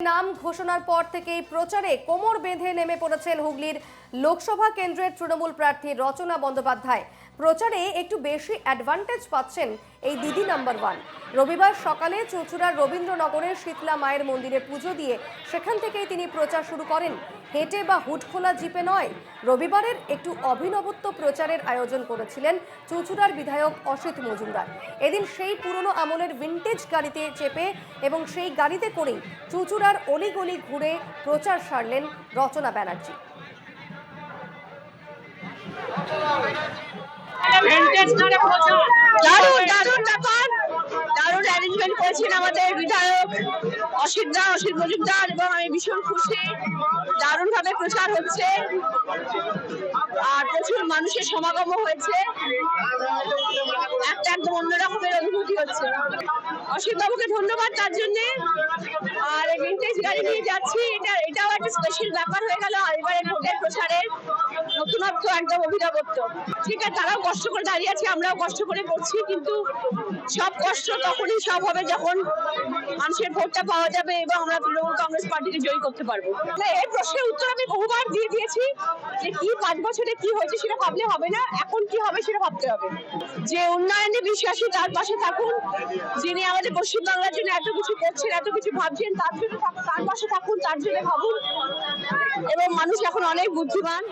নাম ঘোষণার পর থেকেই প্রচারে কোমর বেঁধে নেমে পড়েছেন হুগলির লোকসভা কেন্দ্রের তৃণমূল প্রার্থী রচনা বন্দ্যোপাধ্যায়। প্রচারে একটু বেশি অ্যাডভান্টেজ পাচ্ছেন এই দিদি নাম্বার ওয়ান রবিবার সকালে চুঁচুড়ার রবীন্দ্রনগরের শীতলা মায়ের মন্দিরে পুজো দিয়ে সেখান থেকেই তিনি প্রচার শুরু করেন। হেঁটে বা হুটখোলা জিপে নয়, রবিবারের একটু অভিনবত্ব প্রচারের আয়োজন করেছিলেন চুঁচুড়ার বিধায়ক অসিত মজুমদার। এদিন সেই পুরনো আমলের ভিন্টেজ গাড়িতে চেপে এবং সেই গাড়িতে করেই চুঁচুড়ার অলিগলি ঘুরে প্রচার সারলেন রচনা ব্যানার্জি। দারুণ দারুণ ব্যাপার। দারুণ অ্যারেঞ্জমেন্ট করেছেন আমাদের বিধায়ক অসিত দা অসিত মজুমদার এবং আমি ভীষণ খুশি। দারুণ ভাবে প্রচার হচ্ছে। আর প্রচুর মানুষের সমাগমও হয়েছে। একটা একদম অন্য রকমের অনুভূতি হচ্ছে। অসিত বাবুকে ধন্যবাদ তার জন্য। আর ভিন্টেজ গাড়ি নিয়ে যাচ্ছি, এটা, এটাও একটা স্পেশাল ব্যাপার হয়ে গেল এবারে ভোটের প্রচারের নতুনত্ব একদম অভিনবত্ব ঠিক আছে, তারাও কষ্ট করে দাঁড়িয়ে আছে, আমরাও কষ্ট করে করছি, কিন্তু সব কষ্ট তখনই সব হবে যখন মানুষের ভোটটা পাওয়া যাবে এবং আমরা তৃণমূল কংগ্রেস পার্টিকে জয়ী করতে পারব। না এই প্রশ্নের উত্তর আমি বহুবার দিয়ে দিয়েছি, যে কি পাঁচ বছরে কি হয়েছে সেটা ভাবলে হবে না, এখন কি হবে সেটা ভাবতে হবে। যে উন্নয়নে বিশ্বাসী তার পাশে থাকুন, যিনি আমাদের পশ্চিমবাংলার জন্য এত কিছু করছেন, এত কিছু ভাবছেন, তার জন্য তার পাশে থাকুন, তার জন্য ভাবুন। এবং মানুষ এখন অনেক বুদ্ধিমান।